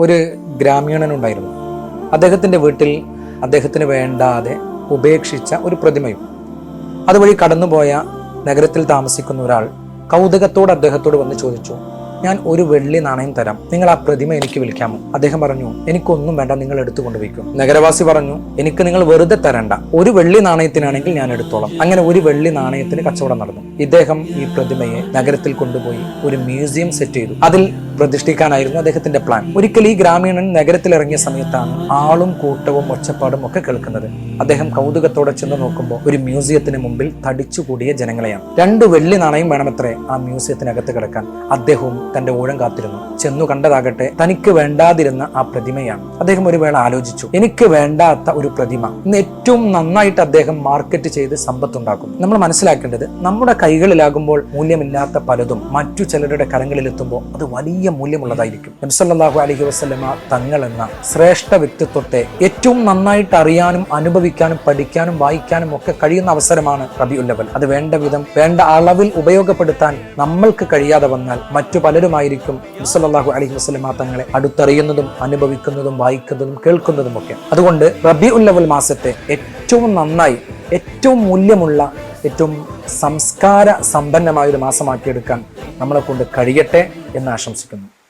ഒരു ഗ്രാമീണനുണ്ടായിരുന്നു. അദ്ദേഹത്തിന്റെ വീട്ടിൽ അദ്ദേഹത്തിന് വേണ്ടാതെ ഉപേക്ഷിച്ച ഒരു പ്രതിമയും അതുവഴി കടന്നുപോയ നഗരത്തിൽ താമസിക്കുന്ന ഒരാൾ കൗതുകത്തോട് അദ്ദേഹത്തോട് വന്ന് ചോദിച്ചു ഞാൻ ഒരു വെള്ളി നാണയം തരാം. നിങ്ങൾ ആ പ്രതിമ എനിക്ക് വിളിക്കാമോ അദ്ദേഹം പറഞ്ഞു എനിക്കൊന്നും വേണ്ട നിങ്ങൾ എടുത്തു കൊണ്ടുപോയിക്കും നഗരവാസി പറഞ്ഞു എനിക്ക് നിങ്ങൾ വെറുതെ തരണ്ട. ഒരു വെള്ളി നാണയത്തിനാണെങ്കിൽ ഞാൻ എടുത്തോളാം. അങ്ങനെ ഒരു വെള്ളി നാണയത്തിന് കച്ചവടം നടന്നു. ഇദ്ദേഹം ഈ പ്രതിമയെ നഗരത്തിൽ കൊണ്ടുപോയി ഒരു മ്യൂസിയം സെറ്റ് ചെയ്തു. അതിൽ പ്രതിഷ്ഠിക്കാനായിരുന്നു അദ്ദേഹത്തിന്റെ പ്ലാൻ ഒരിക്കൽ ഈ ഗ്രാമീണൻ നഗരത്തിലിറങ്ങിയ സമയത്താണ് ആളും കൂട്ടവും ഒച്ചപ്പാടും ഒക്കെ കേൾക്കുന്നത്. അദ്ദേഹം കൗതുകത്തോടെ ചെന്ന് നോക്കുമ്പോൾ ഒരു മ്യൂസിയത്തിന് മുമ്പിൽ തടിച്ചുകൂടിയ ജനങ്ങളെയാണ്. രണ്ട് വെള്ളി നാണയം വേണമത്രേ ആ മ്യൂസിയത്തിനകത്ത് കിടക്കാൻ. അദ്ദേഹവും തന്റെ ഊഴം കാത്തിരുന്നു. ചെന്നു കണ്ടതാകട്ടെ തനിക്ക് വേണ്ടാതിരുന്ന ആ പ്രതിമയാണ്. അദ്ദേഹം ഒരു വേള ആലോചിച്ചു. എനിക്ക് വേണ്ടാത്ത ഒരു പ്രതിമ. ഇന്ന് ഏറ്റവും നന്നായിട്ട് അദ്ദേഹം മാർക്കറ്റ് ചെയ്ത് സമ്പത്തുണ്ടാക്കും നമ്മൾ മനസ്സിലാക്കേണ്ടത് നമ്മുടെ കൈകളിലാകുമ്പോൾ മൂല്യമില്ലാത്ത പലതും മറ്റു ചിലരുടെ കരങ്ങളിൽ എത്തുമ്പോൾ അത് വലിയ മൂല്യമുള്ളതായിരിക്കും. നബ്സല്ലാഹു അലഹി വസ്ലമ തങ്ങൾ എന്ന ശ്രേഷ്ഠ വ്യക്തിത്വത്തെ ഏറ്റവും നന്നായിട്ട് അറിയാനും അനുഭവിക്കാനും പഠിക്കാനും വായിക്കാനും ഒക്കെ കഴിയുന്ന അവസരമാണ് റബി ഉല്ലവൽ അത് വേണ്ട വിധം വേണ്ട അളവിൽ ഉപയോഗപ്പെടുത്താൻ നമ്മൾക്ക് കഴിയാതെ വന്നാൽ മറ്റു പലരുമായിരിക്കും നബ്സല്ലാഹു അലഹി വസ്ലമ തങ്ങളെ അടുത്തറിയുന്നതും അനുഭവിക്കുന്നതും വായിക്കുന്നതും കേൾക്കുന്നതും ഒക്കെ. അതുകൊണ്ട് റബി ഉല്ലവൽ മാസത്തെ ഏറ്റവും നന്നായി ഏറ്റവും മൂല്യമുള്ള ഏറ്റവും സംസ്കാര സമ്പന്നമായ ഒരു മാസമാക്കിയെടുക്കാൻ നമ്മളെ കൊണ്ട് കഴിയട്ടെ എന്ന് ആശംസിക്കുന്നു.